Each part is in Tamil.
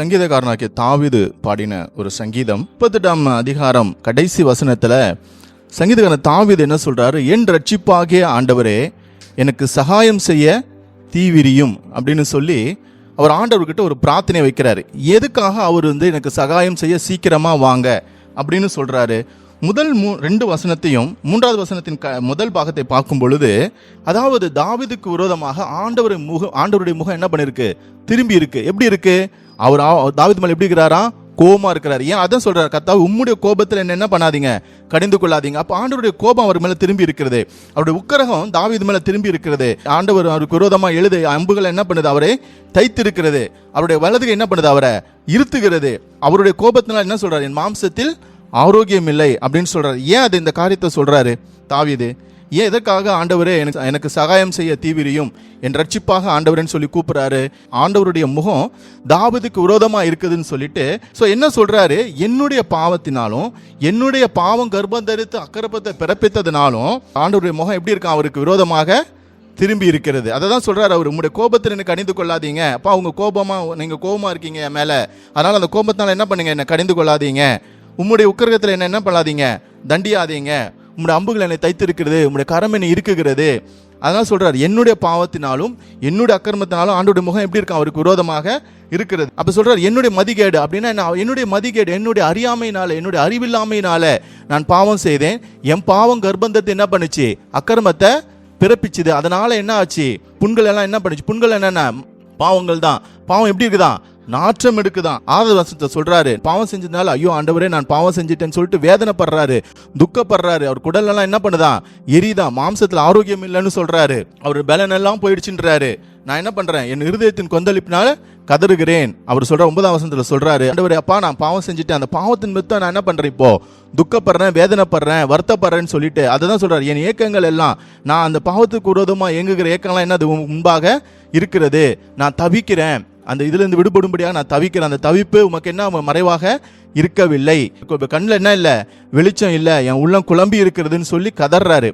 சங்கீதக்காரனாகிய தாவீது பாடின ஒரு சங்கீதம். முப்பத்தெட்டாம் அதிகாரம் கடைசி வசனத்துல சங்கீதக்காரன் தாவீது என்ன சொல்றாரு? என் ரட்சிப்பாகிய ஆண்டவரே எனக்கு சகாயம் செய்ய தீவிரியும் அப்படின்னு சொல்லி அவர் ஆண்டவர்கிட்ட ஒரு பிரார்த்தனை வைக்கிறாரு. எதுக்காக அவர் வந்து எனக்கு சகாயம் செய்ய சீக்கிரமா வாங்க? அப்படின்னு சொல்றாரு. முதல் மூ ரெண்டு வசனத்தையும் மூன்றாவது வசனத்தின் க முதல் பாகத்தை பார்க்கும் பொழுது அதாவது தாவீதுக்கு விரோதமாக ஆண்டவர் முக ஆண்டவருடைய முகம் என்ன பண்ணிருக்கு? திரும்பி இருக்கு. எப்படி இருக்கு? அவர் ஆ- தாவீது எப்படி இருக்கிறாரா? கோபமா இருக்கிறார். ஏன் அதான் சொல்றாரு கத்தா உம்முடைய கோபத்தில் என்ன என்ன பண்ணாதீங்க? கடிந்து கொள்ளாதீங்க. அப்ப ஆண்டவருடைய கோபம் அவர் மேல திரும்பி இருக்கிறது. அவருடைய உக்கிரகம் தாவீது மேல திரும்பி இருக்கிறது. ஆண்டவர் அவருக்கு விரோதமா எழுது அம்புகள் என்ன பண்ணுது? அவரை தைத்திருக்கிறது. அவருடைய வலதுகள் என்ன பண்ணுது? அவரை இருத்துகிறது. அவருடைய கோபத்தினால் என்ன சொல்றாரு? என் மாம்சத்தில் ஆரோக்கியம் இல்லை அப்படின்னு சொல்றாரு. ஏன் அது இந்த காரியத்தை சொல்றாரு தாவீது? ஏன் எதற்காக ஆண்டவரே எனக்கு எனக்கு சகாயம் செய்ய தீவிரியும்? என் ரட்சிப்பாக ஆண்டவரேன்னு சொல்லி கூப்பிடுறாரு. ஆண்டவருடைய முகம் தாவீதுக்கு விரோதமாக இருக்குதுன்னு சொல்லிட்டு ஸோ என்ன சொல்கிறாரு என்னுடைய பாவத்தினாலும் என்னுடைய பாவம் கர்ப்பம் தரித்து அக்கரப்பத்தை பிறப்பித்ததுனாலும் ஆண்டவருடைய முகம் எப்படி இருக்கும்? அவருக்கு விரோதமாக திரும்பி இருக்கிறது. அதை தான் சொல்கிறார் அவர். உங்களுடைய கோபத்தில் எனக்கு கணிந்து கொள்ளாதீங்க. அப்பா உங்கள் கோபமாக நீங்கள் கோபமாக இருக்கீங்க என் மேலே. அதனால் அந்த கோபத்தினால என்ன பண்ணுங்கள் என்னை கணிந்து கொள்ளாதீங்க. உம்முடைய உக்கிரகத்தில் என்ன என்ன பண்ணாதீங்க? தண்டியாதீங்க. உம்முடைய அம்புகள் என்னை தைத்திருக்கிறது உம்முடைய கரம் என்னை இருக்குகிறது அதனால் சொல்றாரு என்னுடைய பாவத்தினாலும் என்னுடைய அக்கிரமத்தினாலும் ஆண்டோடைய முகம் எப்படி இருக்கும்? அவருக்கு விரோதமாக இருக்கிறது. அப்ப சொல்றாரு என்னுடைய மதிகேடு அப்படின்னா நான் என்னுடைய மதிகேடு என்னுடைய அறியாமையினால என்னுடைய அறிவில்லாமையினால நான் பாவம் செய்தேன். என் பாவம் கர்ப்பந்தத்தை என்ன பண்ணுச்சு? அக்கிரமத்தை பிறப்பிச்சுது. அதனால என்ன ஆச்சு? புண்கள் எல்லாம் என்ன பண்ணுச்சு? புண்கள் என்னென்ன? பாவங்கள் தான். பாவம் எப்படி இருக்குதான் நாற்றம் எடுக்குதான். ஆறு வருஷத்தை சொல்றாரு. பாவம் செஞ்சதுனால ஐயோ ஆண்டவரே நான் பாவம் செஞ்சிட்டேன்னு சொல்லிட்டு வேதனைப்படுறாரு. துக்கப்படுறாரு. அவர் குடல் எல்லாம் என்ன பண்ணுதான்? எரிதான் மாம்சத்துல ஆரோக்கியம் இல்லைன்னு சொல்றாரு. அவர் பலன் எல்லாம் போயிடுச்சுன்றாரு. நான் என்ன பண்றேன்? என் இருதயத்தின் கொந்தளிப்பினால கதறுகிறேன். அவர் சொல்ற ஒன்பதாம் வசனத்துல சொல்றாரு ஆண்டவரே அப்பா நான் பாவம் செஞ்சுட்டேன். அந்த பாவத்தின் மித்தம் நான் என்ன பண்றேன் இப்போ? துக்கப்படுறேன் வேதனைப்படுறேன் வருத்தப்படுறேன்னு சொல்லிட்டு. அதை தான் சொல்றாரு. என் ஏக்கங்கள் எல்லாம் நான் அந்த பாவத்துக்கு விரோதமா இயங்குகிற ஏக்கங்கள்லாம் என்னது? உன் முன்பாக இருக்கிறது. நான் தவிக்கிறேன். அந்த இதுல இருந்து விடுபடும்படியாக நான் தவிக்கிறேன். அந்த தவிப்பு உமக்கு என்ன மறைவாக இருக்கவில்லை. கண்ணில் என்ன இல்லை? வெளிச்சம் இல்லை. என் உள்ளம் குழம்பி இருக்கிறதுன்னு சொல்லி கதறாரு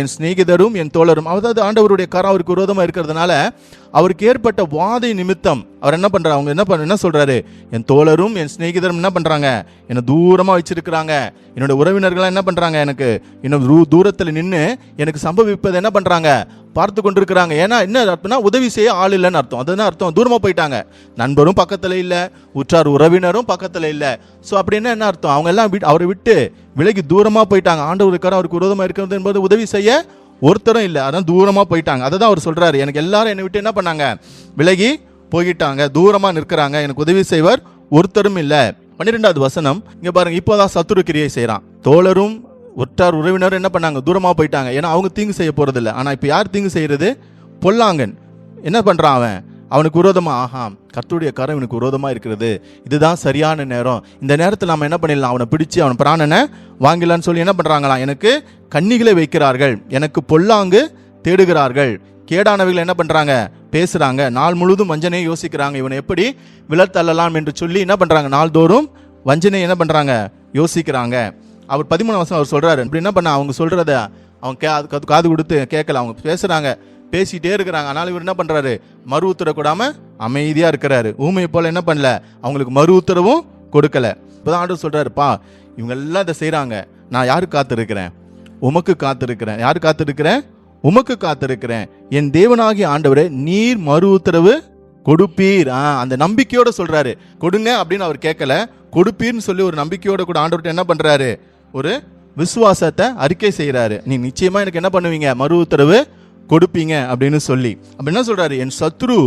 என் சிநேகிதரும் என் தோழரும் அதாவது ஆண்டவருடைய கரம் அவருக்கு விரோதமாக இருக்கிறதுனால அவருக்கு ஏற்பட்ட வாதை நிமித்தம் அவர் என்ன பண்ணுறாரு அவங்க என்ன பண்ண என்ன சொல்கிறாரு என் தோழரும் என் சிநேகிதரும் என்ன பண்ணுறாங்க என்னை தூரமாக வச்சிருக்கிறாங்க. என்னோட உறவினர்கள்லாம் என்ன பண்ணுறாங்க எனக்கு? இன்னும் தூரத்தில் நின்று எனக்கு சம்பவிப்பதை என்ன பண்ணுறாங்க பார்த்து கொண்டிருக்கிறாங்க. ஏன்னா என்ன அர்த்தம்னா உதவி செய்ய ஆள் இல்லைன்னு அர்த்தம். அதுதான் அர்த்தம். தூரமாக போயிட்டாங்க. நண்பரும் பக்கத்தில் இல்லை. உற்றார் உறவினரும் பக்கத்தில் இல்லை. ஸோ அப்படின்னா என்ன அர்த்தம்? அவங்க எல்லாம் விட்டு- அவரை விட்டு விலகி தூரமாக போயிட்டாங்க. ஆண்டவருக்கார அவருக்கு விரோதமாக இருக்கிறது என்பது உதவி செய்ய ஒருத்தரும் இல்லை. அதான் தூரமாக போயிட்டாங்க. அதை தான் அவர் சொல்கிறாரு எனக்கு எல்லாரும் என்னை விட்டு என்ன பண்ணாங்க? விலகி போயிட்டாங்க. தூரமாக நிற்கிறாங்க. எனக்கு உதவி செய்வர் ஒருத்தரும் இல்லை. பன்னிரெண்டாவது வசனம். இங்கே பாருங்க இப்போதான் சத்துரு கிரியை செய்கிறான் தோழரும் ஒற்றார் உறவினர் என்ன பண்ணாங்க? தூரமாக போயிட்டாங்க. ஏன்னா அவங்க தீங்கு செய்ய போகிறதில்ல ஆனால் இப்போ யார் தீங்கு செய்கிறது பொல்லாங்கன். என்ன பண்ணுறான் அவன்? அவனுக்கு விரோதமாக ஆஹா கத்துடைய கரம் இவனுக்கு விரோதமாக இருக்கிறது. இதுதான் சரியான நேரம். இந்த நேரத்தில் நம்ம என்ன பண்ணிடலாம்? அவனை பிடிச்சு அவன் பிராணனை வாங்கிடலான்னு சொல்லி என்ன பண்ணுறாங்களாம் எனக்கு கன்னிகளை வைக்கிறார்கள். எனக்கு பொல்லாங்கு தேடுகிறார்கள். கேடானவைகள் என்ன பண்ணுறாங்க பேசுகிறாங்க நாள் முழுதும் வஞ்சனையை யோசிக்கிறாங்க. இவனை எப்படி விலத்தள்ளலாம் என்று சொல்லி என்ன பண்ணுறாங்க நாள்தோறும் வஞ்சனை என்ன பண்ணுறாங்க யோசிக்கிறாங்க. அவர் பதிமூணு வருஷம் அவர் சொல்கிறாரு இப்படி என்ன பண்ண? அவங்க சொல்கிறத அவங்க கே காது- கொடுத்து கேட்கல. அவங்க பேசுகிறாங்க பேசிட்டே இருக்கிறாங்க. ஆனாலும் இவர் என்ன பண்ணுறாரு மறு உத்தரக்கூடாமல் அமைதியாக இருக்கிறாரு. ஊமையை போல் என்ன பண்ணல? அவங்களுக்கு மறு உத்தரவும் கொடுக்கல. இப்பதான் ஆண்டவர் சொல்கிறாருப்பா இவங்க எல்லாம் இதை செய்கிறாங்க நான் யாருக்கு காத்திருக்கிறேன்? உமக்கு காத்திருக்கிறேன். யார் காத்திருக்கிறேன்? உமக்கு காத்திருக்கிறேன். என் தேவனாகிய ஆண்டவரே நீர் மறு உத்தரவு கொடுப்பீர். ஆ, அந்த நம்பிக்கையோட சொல்றாரு. கொடுங்க அப்படின்னு அவர் கேட்கல. கொடுப்பீர்னு சொல்லி ஒரு நம்பிக்கையோட கூட ஆண்டவர்கிட்ட என்ன பண்றாரு? ஒரு விசுவாசத்தை அறிக்கை செய்கிறாரு நீ நிச்சயமா எனக்கு என்ன பண்ணுவீங்க? மறு உத்தரவு கொடுப்பீங்க அப்படின்னு சொல்லி. அப்ப என்ன சொல்றாரு? என் சத்ரு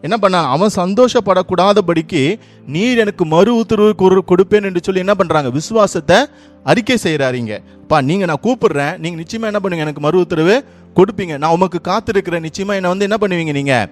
என்ன பண்ணான் அவன் சந்தோஷப்படக்கூடாதபடிக்கு நீர் எனக்கு மறு உத்தரவு கொடுப்பேன் என்று சொல்லி என்ன பண்றாங்க? விசுவாசத்தை அறிக்கை செய்கிறாருங்க பா நீங்க நான் கூப்பிடுறேன். நீங்க நிச்சயமா என்ன பண்ணுங்க? எனக்கு மறு உத்தரவு கொடுப்பீங்க. நான் உமக்கு காத்திருக்கிறேன். நிச்சயமா என்ன வந்து என்ன பண்ணுவீங்க நீங்க?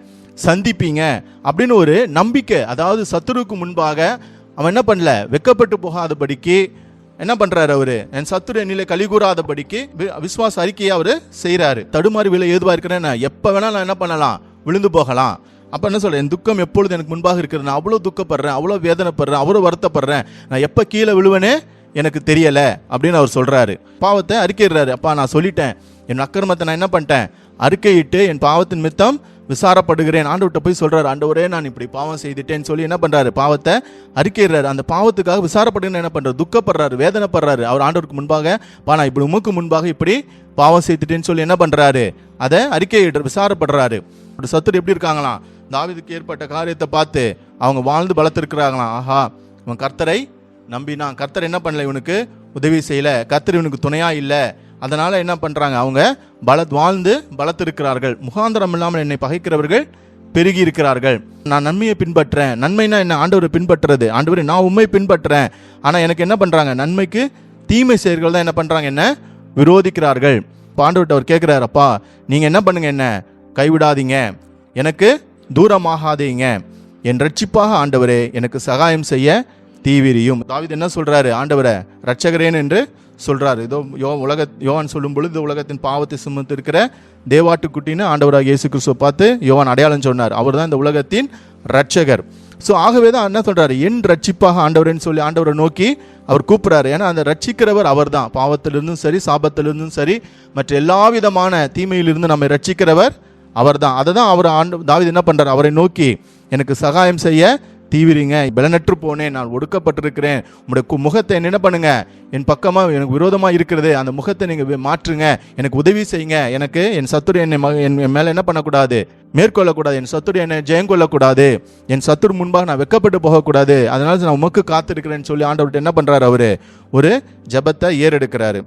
சந்திப்பீங்க. அப்படின்னு ஒரு நம்பிக்கை அதாவது சத்துருவுக்கு முன்பாக அவன் என்ன பண்ணல? வெக்கப்பட்டு போகாதபடிக்கு என்ன பண்றாரு அவரு? என் சத்துரு என்னில கலி கூறாதபடிக்கு வி- விசுவாச அறிக்கையை அவரு செய்யறாரு தடுமாறி விழ ஏதுவா இருக்கிறேன் நான் எப்ப வேணாலும் நான் என்ன பண்ணலாம்? விழுந்து போகலாம். அப்ப என்ன சொல்றேன் என் துக்கம் எப்பொழுது எனக்கு முன்பாக இருக்கிறது? நான் அவ்வளவு துக்கப்படுறேன் அவ்வளவு வேதனைப்படுறேன் அவ்வளவு வருத்தப்படுறேன். நான் எப்ப கீழே விழுவனே எனக்கு தெரியல அப்படின்னு அவர் சொல்றாரு. பாவத்தை அறிக்கைடுறாரு அப்பா நான் சொல்லிட்டேன். என் அக்கிரமத்தை நான் என்ன பண்ணிட்டேன்? அறிக்கையிட்டு என் பாவத்தின் மித்தம் விசாரப்படுகிறேன். ஆண்டவர்கிட்ட போய் சொல்றாரு ஆண்டவரே நான் இப்படி பாவம் செய்துட்டேன்னு சொல்லி என்ன பண்றாரு? பாவத்தை அறிக்கைறாரு அந்த பாவத்துக்காக விசாரப்படுகிறேன் என்ன பண்றாரு? துக்கப்படுறாரு வேதனைப்படுறாரு. அவர் ஆண்டவருக்கு முன்பாக பா நான் இப்படி உமக்கு முன்பாக இப்படி பாவம் செய்துட்டேன்னு சொல்லி என்ன பண்றாரு? அதை அறிக்கை விசாரப்படுறாரு. அப்படி சத்துரு எப்படி இருக்காங்களாம்? தாவிதுக்கு ஏற்பட்ட காரியத்தை பார்த்து அவங்க வாழ்ந்து பலத்திருக்கிறாங்களாம் ஆஹா இவன் கர்த்தரை நம்பினான். கர்த்தர் என்ன பண்ணல இவனுக்கு? உதவி செய்யல. கர்த்தர் இவனுக்கு துணையா இல்லை. அதனால் என்ன பண்ணுறாங்க அவங்க பலத் வாழ்ந்து பலத்திருக்கிறார்கள். முகாந்திரம் இல்லாமல் என்னை பகைக்கிறவர்கள் பெருகி இருக்கிறார்கள் நான் நன்மையை பின்பற்றேன். நன்மைனா என்ன? ஆண்டவரை பின்பற்றுறது. ஆண்டவரை நான் உண்மை பின்பற்றுறேன். ஆனால் எனக்கு என்ன பண்ணுறாங்க நன்மைக்கு தீமை செயல்கள் தான் என்ன பண்ணுறாங்க என்ன? விரோதிக்கிறார்கள். பாண்டவர்கிட்ட அவர் கேட்குறாரு அப்பா என்ன பண்ணுங்க? என்ன? கைவிடாதீங்க. எனக்கு தூரமாகாதீங்க. என் ரட்சிப்பாக ஆண்டவரே எனக்கு சகாயம் செய்ய தீவிரியும். தாவீது என்ன சொல்கிறாரு ஆண்டவரை ரட்சகரேன் என்று சொல்றாரு. இதோ யோ உலக யோவான் சொல்லும் பொழுது உலகத்தின் பாவத்தை சுமந்து இருக்கிற தேவாட்டுக்குட்டின்னு ஆண்டவராக இயேசு கிறிஸ்துவை பார்த்து யோவான் அடையாளம் சொன்னார். அவர் தான் இந்த உலகத்தின் ரட்சகர் ஸோ ஆகவே தான் என்ன சொல்றாரு? என் ரட்சிப்பாக ஆண்டவரேன்னு சொல்லி ஆண்டவரை நோக்கி அவர் கூப்பிட்றாரு. ஏன்னா அந்த ரட்சிக்கிறவர் அவர் தான் பாவத்திலிருந்தும் சரி சாபத்திலிருந்தும் சரி மற்ற எல்லா விதமான தீமையிலிருந்து நம்மை ரட்சிக்கிறவர் அவர் தான் அதை தான் அவர் ஆண்டு தாவீது என்ன பண்ணுறாரு அவரை நோக்கி எனக்கு சகாயம் செய்ய தீவிரிங்க. பலனற்று போனேன். நான் ஒடுக்கப்பட்டிருக்கிறேன். உங்களுடைய முகத்தை என்ன பண்ணுங்க? என் பக்கமாக எனக்கு விரோதமாக இருக்கிறது. அந்த முகத்தை நீங்கள் மாற்றுங்க. எனக்கு உதவி செய்யுங்க. எனக்கு என் சத்துரு என்னை ம- என் என் என்ன பண்ணக்கூடாது? மேற்கொள்ளக்கூடாது. என் சத்துரு என்னை ஜெயங்கொள்ளக்கூடாது என் சத்துரு முன்பாக நான் வெக்கப்பட்டு போகக்கூடாது. அதனால நான் உமக்கு காத்திருக்கிறேன்னு சொல்லி ஆண்டவர்கிட்ட என்ன பண்ணுறாரு அவர்? ஒரு ஜெபத்தை ஏறெடுக்கிறாரு.